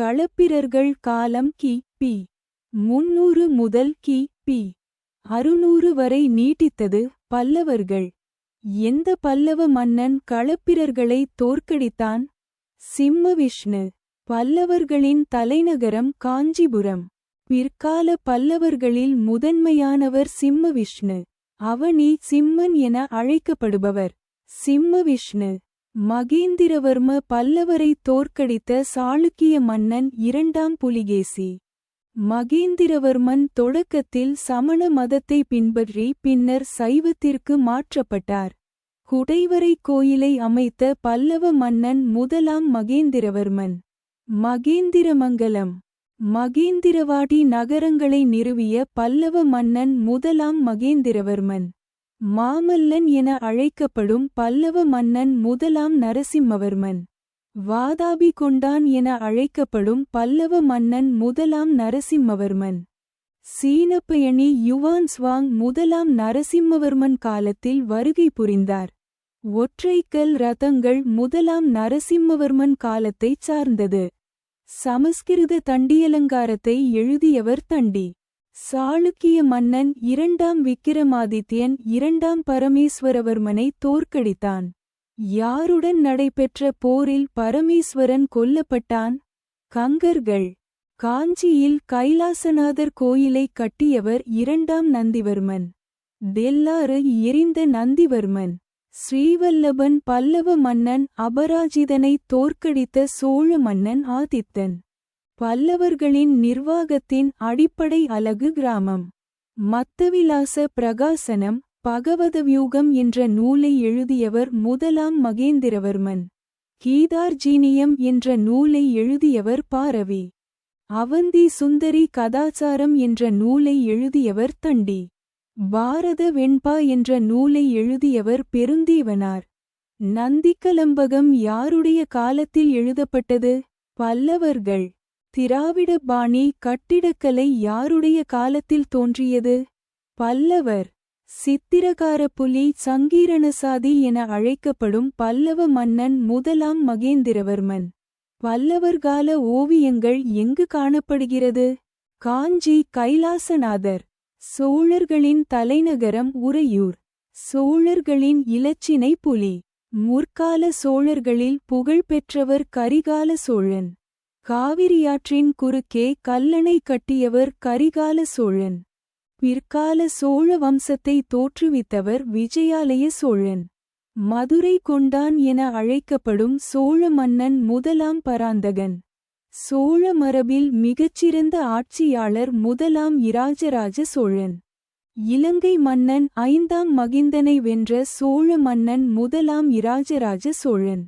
களப்பிரர்கள் காலம் கி. பி. முன்னூறு முதல் கி. பி. அறுநூறு வரை நீட்டித்தது பல்லவர்கள். எந்த பல்லவ மன்னன் களப்பிரர்களை தோற்கடித்தான்? சிம்மவிஷ்ணு பல்லவர்களின் தலைநகரம் காஞ்சிபுரம். பிற்கால பல்லவர்களில் முதன்மையானவர் சிம்மவிஷ்ணு அவனி சிம்மன் என அழைக்கப்படுபவர். சிம்மவிஷ்ணு மகேந்திரவர்ம பல்லவரை தோற்கடித்த சாளுக்கிய மன்னன் இரண்டாம் புலிகேசி. மகேந்திரவர்மன் தொடக்கத்தில் சமண மதத்தை பின்பற்றி பின்னர் சைவத்திற்கு மாற்றப்பட்டார். குடைவரை கோயிலை அமைத்த பல்லவ மன்னன் முதலாம் மகேந்திரவர்மன். மகேந்திரமங்கலம். மகேந்திரவாடி நகரங்களை நிறுவிய பல்லவ மன்னன் முதலாம் மகேந்திரவர்மன். மாமல்லன் என அழைக்கப்படும் பல்லவ மன்னன் முதலாம் நரசிம்மவர்மன். வாதாபி கொண்டான் என அழைக்கப்படும் பல்லவ மன்னன் முதலாம் நரசிம்மவர்மன். சீனப்பயணி யுவான் ஸ்வாங் முதலாம் நரசிம்மவர்மன் காலத்தில் வருகை புரிந்தார். ஒற்றைக்கல் ரதங்கள் முதலாம் நரசிம்மவர்மன் காலத்தைச் சார்ந்தது. சமஸ்கிருத தண்டியலங்காரத்தை எழுதியவர் தண்டி. சாளுக்கிய மன்னன் இரண்டாம் விக்கிரமாதித்யன் இரண்டாம் பரமேஸ்வரவர்மனை தோற்கடித்தான். யாருடன் நடைபெற்ற போரில் பரமேஸ்வரன் கொல்லப்பட்டான்? கங்கர்கள். காஞ்சியில் கைலாசநாதர் கோயிலை கட்டியவர் இரண்டாம் நந்திவர்மன். தெல்லாறு எரிந்த நந்திவர்மன். ஸ்ரீவல்லபன் பல்லவ மன்னன் அபராஜிதனை தோற்கடித்த சோழ மன்னன் ஆதித்தன். பல்லவர்களின் நிர்வாகத்தின் அடிப்படை அலகு கிராமம். மத்தவிலாச பிரகாசனம் பகவதவியூகம் என்ற நூலை எழுதியவர் முதலாம் மகேந்திரவர்மன். கீதார்ஜீனியம் என்ற நூலை எழுதியவர் பாரவி அவந்தி சுந்தரி கதாச்சாரம் என்ற நூலை எழுதியவர் தண்டி. பாரத வெண்பா என்ற நூலை எழுதியவர் பெருந்தீவனார். நந்திக்கலம்பகம் யாருடைய காலத்தில் எழுதப்பட்டது? பல்லவர்கள். திராவிட பாணி கட்டிடக்கலை யாருடைய காலத்தில் தோன்றியது? பல்லவர் சித்திரகார புலி சங்கீரணசாதி என அழைக்கப்படும் பல்லவ மன்னன் முதலாம் மகேந்திரவர்மன். பல்லவர்கால ஓவியங்கள் எங்கு காணப்படுகிறது? காஞ்சி கைலாசநாதர் சோழர்களின் தலைநகரம் உறையூர் சோழர்களின் இலச்சினை புலி முற்கால சோழர்களில் புகழ்பெற்றவர் கரிகால சோழன். காவிரியாற்றின் குறுக்கே கல்லணை கட்டியவர் கரிகால சோழன். பிற்கால சோழ வம்சத்தை தோற்றுவித்தவர் விஜயாலய சோழன். மதுரை கொண்டான் என அழைக்கப்படும் சோழ மன்னன் முதலாம் பராந்தகன். சோழ மரபில் மிகச்சிறந்த ஆட்சியாளர் முதலாம் இராஜராஜ சோழன். இலங்கை மன்னன் ஐந்தாம் மகிந்தனை வென்ற சோழ மன்னன் முதலாம் இராஜராஜ சோழன்.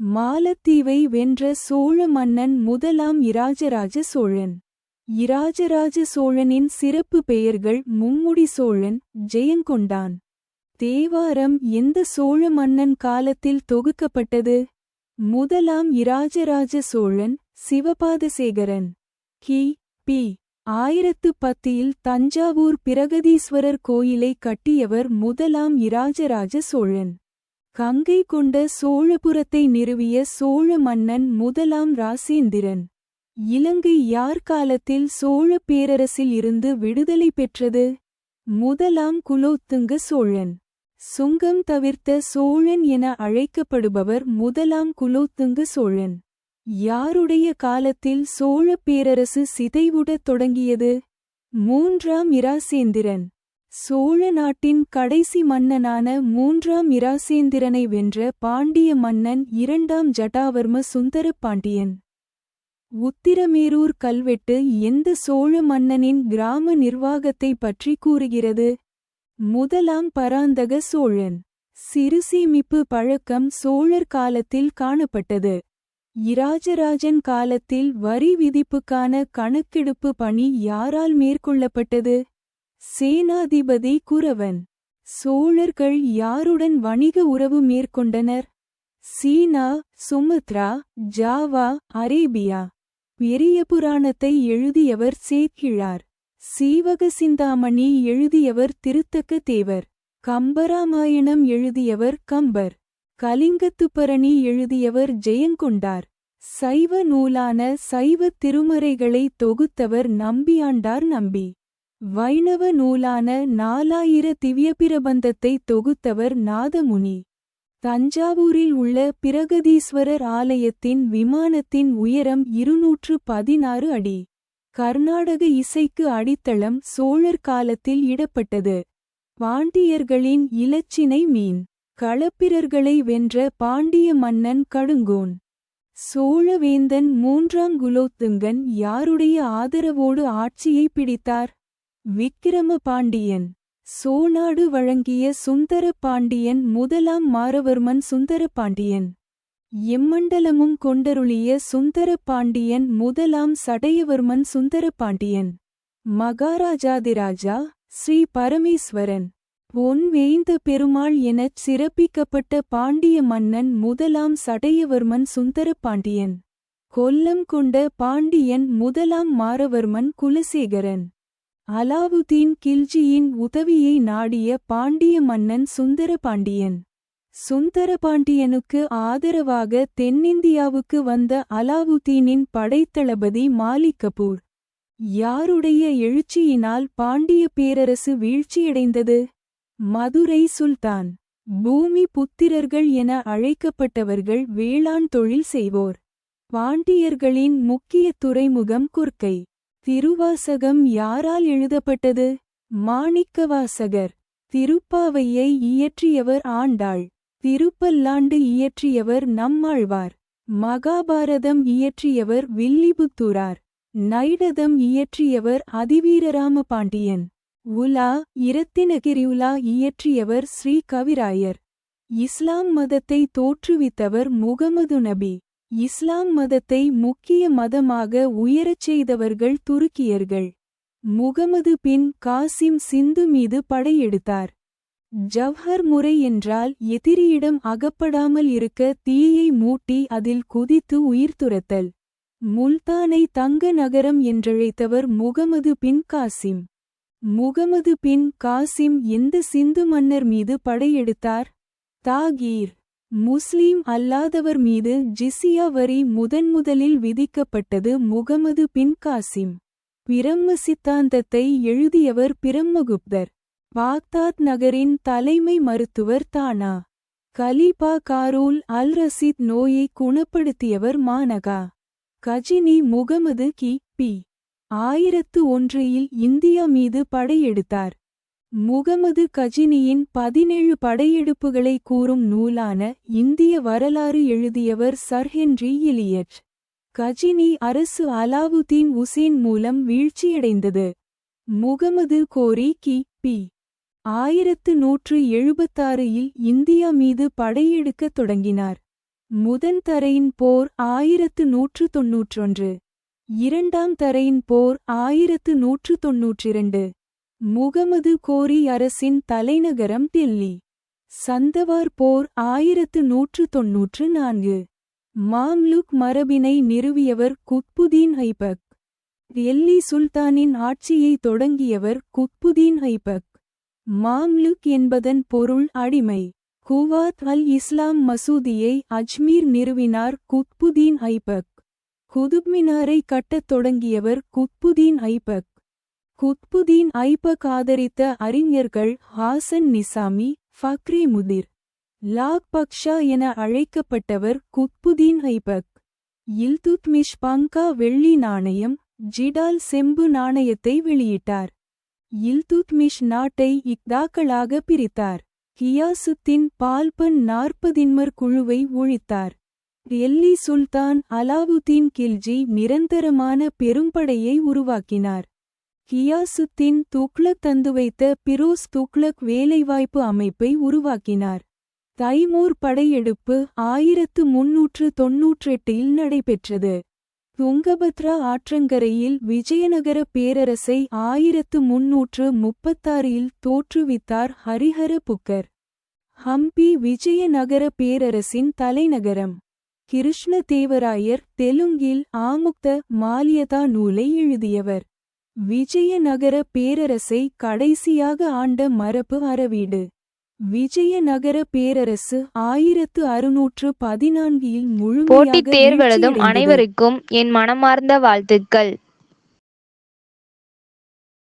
மாலத்தீவை வென்ற சோழ மன்னன் முதலாம் இராஜராஜ சோழன். இராஜராஜ சோழனின் சிறப்பு பெயர்கள் மும்முடி சோழன் ஜெயங்கொண்டான். தேவாரம் எந்த சோழ மன்னன் காலத்தில் தொகுக்கப்பட்டது? முதலாம் இராஜராஜ சோழன் சிவபாதசேகரன். கி. பி. ஆயிரத்து பத்தில் தஞ்சாவூர் பிரகதீஸ்வரர் கோயிலை கட்டியவர் முதலாம் இராஜராஜ சோழன். கங்கை கொண்ட சோழபுரத்தை நிறுவிய சோழ மன்னன் முதலாம் ராசேந்திரன் இலங்கை யார் காலத்தில் சோழ பேரரசில் இருந்து விடுதலை பெற்றது? முதலாம் குலோத்துங்க சோழன். சுங்கம் தவிர்த்த சோழன் என அழைக்கப்படுபவர் முதலாம் குலோத்துங்க சோழன். யாருடைய காலத்தில் சோழ பேரரசு சிதைவுடத் தொடங்கியது? மூன்றாம் இராசேந்திரன். சோழ நாட்டின் கடைசி மன்னனான மூன்றாம் இராசேந்திரனை வென்ற பாண்டிய மன்னன் இரண்டாம் ஜட்டாவர்ம சுந்தர பாண்டியன். உத்திரமேரூர் கல்வெட்டு எந்த சோழ மன்னனின் கிராம நிர்வாகத்தை பற்றி கூறுகிறது? முதலாம் பராந்தக சோழன். சிறுசேமிப்பு பழக்கம் சோழர் காலத்தில் காணப்பட்டது. இராஜராஜன் காலத்தில் வரி விதிப்புக்கான கணக்கெடுப்பு பணி யாரால் மேற்கொள்ளப்பட்டது? சேனாதிபதி குரவன். சோழர்கள் யாருடன் வணிக உறவு மேற்கொண்டனர்? China Sumatra Java Arabia. பெரிய புராணத்தை எழுதியவர் சேக்கிழார். சீவக சிந்தாமணி எழுதியவர் திருத்தக்க தேவர். கம்பராமாயணம் எழுதியவர் கம்பர். கலிங்கத்துப்பரணி எழுதியவர் ஜெயங்கொண்டார். சைவ நூலான சைவத் திருமறைகளை தொகுத்தவர் நம்பியாண்டார் நம்பி. வைணவ நூலான நாலாயிர திவ்யபிரபந்தத்தை தொகுத்தவர் நாதமுனி. தஞ்சாவூரில் உள்ள பிரகதீஸ்வரர் ஆலயத்தின் விமானத்தின் உயரம் இருநூற்று பதினாறு அடி. கர்நாடக இசைக்கு அடித்தளம் சோழர் காலத்தில் இடப்பட்டது. பாண்டியர்களின் இலச்சினை மீன். களப்பிரர்களை வென்ற பாண்டிய மன்னன் கடுங்கோன். சோழவேந்தன் மூன்றாங்குலோத்துங்கன் யாருடைய ஆதரவோடு ஆட்சியை பிடித்தார்? விக்கிரம பாண்டியன். சோநாடு வழங்கிய சுந்தர பாண்டியன் முதலாம் மாரவர்மன் சுந்தர பாண்டியன். எம்மண்டலமும் கொண்டருளிய சுந்தர பாண்டியன் முதலாம் சடையவர்மன் சுந்தர பாண்டியன். மகாராஜாதிராஜா ஸ்ரீ பரமேஸ்வரன். பொன் வேய்ந்த பெருமாள் எனச் சிறப்பிக்கப்பட்ட பாண்டிய மன்னன் முதலாம் சடையவர்மன் சுந்தர பாண்டியன். கொல்லம் கொண்ட பாண்டியன் முதலாம் மாரவர்மன் குலசேகரன். அலாவுதீன் கில்ஜியின் உதவியை நாடிய பாண்டிய மன்னன் சுந்தர பாண்டியன் சுந்தர பாண்டியனுக்கு ஆதரவாக தென்னிந்தியாவுக்கு வந்த அலாவுதீனின் படைத்தளபதி மாலிக் கபூர். யாருடைய எழுச்சியினால் பாண்டிய பேரரசு வீழ்ச்சியடைந்தது? மதுரை சுல்தான். பூமி புத்திரர்கள் என அழைக்கப்பட்டவர்கள் வேளாண் தொழில் செய்வோர். பாண்டியர்களின் முக்கிய துறைமுகம் குர்க்கை. திருவாசகம் யாரால் எழுதப்பட்டது? மாணிக்கவாசகர். திருப்பாவையை இயற்றியவர் ஆண்டாள். திருப்பல்லாண்டு இயற்றியவர் நம்மாழ்வார். மகாபாரதம் இயற்றியவர் வில்லிபுத்தூரார். நைடதம் இயற்றியவர் அதிவீரராம பாண்டியன் உலா இரத்தினகிரியுலா இயற்றியவர் ஸ்ரீ கவிராயர் இஸ்லாம் மதத்தை தோற்றுவித்தவர் முகமது நபி. இஸ்லாம் மதத்தை முக்கிய மதமாக உயரச் செய்தவர்கள் துருக்கியர்கள். முகமது பின் காசிம் சிந்து மீது படையெடுத்தார். ஜவ்ஹர் முறை என்றால் எதிரியிடம் அகப்படாமல் இருக்க தீயை மூட்டி அதில் குதித்து உயிர் துரத்தல். முல்தானை தங்க நகரம் என்றழைத்தவர் முகமது பின் காசிம். முகமது பின் காசிம் எந்த சிந்து மன்னர் மீது படையெடுத்தார்? தாகீர். முஸ்லீம் அல்லாதவர் மீது ஜிசியா வரி முதன்முதலில் விதிக்கப்பட்டது முகமது பின் காசிம். பிரம்ம சித்தாந்தத்தை எழுதியவர் பிரம்மகுப்தர். பாக்தாத் நகரின் தலைமை மருத்துவர் தானா. கலீபா காரூல் அல் ரசீத் நோயை குணப்படுத்தியவர் மானகா. கஜினி முகமது கி. பி. ஆயிரத்து ஒன்றில் இந்தியா மீது படையெடுத்தார். முகமது கஜினியின் பதினேழு படையெடுப்புகளை கூறும் நூலான இந்திய வரலாறு எழுதியவர் சர்ஹென்றி இலியட். கஜினி அரசு அலாவுதீன் உசேன் மூலம் வீழ்ச்சியடைந்தது. முகமது கோரி கி. பி. ஆயிரத்து நூற்று எழுபத்தாறில் இந்தியா மீது படையெடுக்கத் தொடங்கினார். முதன் தரையின் போர் ஆயிரத்து நூற்று தொன்னூற்றொன்று. இரண்டாம் தரையின் போர் ஆயிரத்து நூற்று தொன்னூற்றிரண்டு. முகமது கோரி அரசின் தலைநகரம் தில்லி சந்தவார் போர் ஆயிரத்து நூற்று தொன்னூற்று நான்கு. மாம்லுக் மரபினை நிறுவியவர் குத்புதீன் ஐபக் டெல்லி சுல்தானின் ஆட்சியை தொடங்கியவர் குத்புதீன் ஐபக் மாம்லுக் என்பதன் பொருள் அடிமை. குவாத் அல் இஸ்லாம் மசூதியை அஜ்மீர் நிறுவினார் குத்புதீன் ஐபக் குதுப்மினாரை கட்டத் தொடங்கியவர் குத்புதீன் ஐபக் குத்புதீன் ஐபக் ஆதரித்த அறிஞர்கள் ஹாசன் நிசாமி ஃபக்ரி முதிர் லாக் பக்ஷா என அழைக்கப்பட்டவர் குத்புதீன் ஐபக் இல்துத்மிஷ் பங்கா வெள்ளி நாணயம் ஜிடால் செம்பு நாணயத்தை வெளியிட்டார். இல்துத்மிஷ் நாட்டை இக்தாக்களாக பிரித்தார். கியாசுத்தின் பால்பன் நாற்பதின்மர் குழுவை ஒழித்தார். டெல்லி சுல்தான் அலாவுதீன் கில்ஜி நிரந்தரமான பெரும்படையை உருவாக்கினார். கியாசுத்தின் துக்ளக் தந்து வைத்த பிரோஸ் துக்ளக் வேலைவாய்ப்பு அமைப்பை உருவாக்கினார். தைமூர் படையெடுப்பு ஆயிரத்து முன்னூற்று தொன்னூற்றெட்டில் நடைபெற்றது. துங்கபத்ரா ஆற்றங்கரையில் விஜயநகர பேரரசை ஆயிரத்து முன்னூற்று முப்பத்தாறில் தோற்றுவித்தார் ஹரிஹர புக்கர். ஹம்பி விஜயநகர பேரரசின் தலைநகரம். கிருஷ்ணதேவராயர் தெலுங்கில் ஆமுக்த மாலியதா நூலை எழுதியவர். விஜயநகர பேரரசை கடைசியாக ஆண்ட மரபு அறவீடு விஜயநகர பேரரசு ஆயிரத்து அறுநூற்று பதினான்கில் போட்டித் முழுமையாக தேர்வெழுதும். அனைவருக்கும் என் மனமார்ந்த வாழ்த்துக்கள்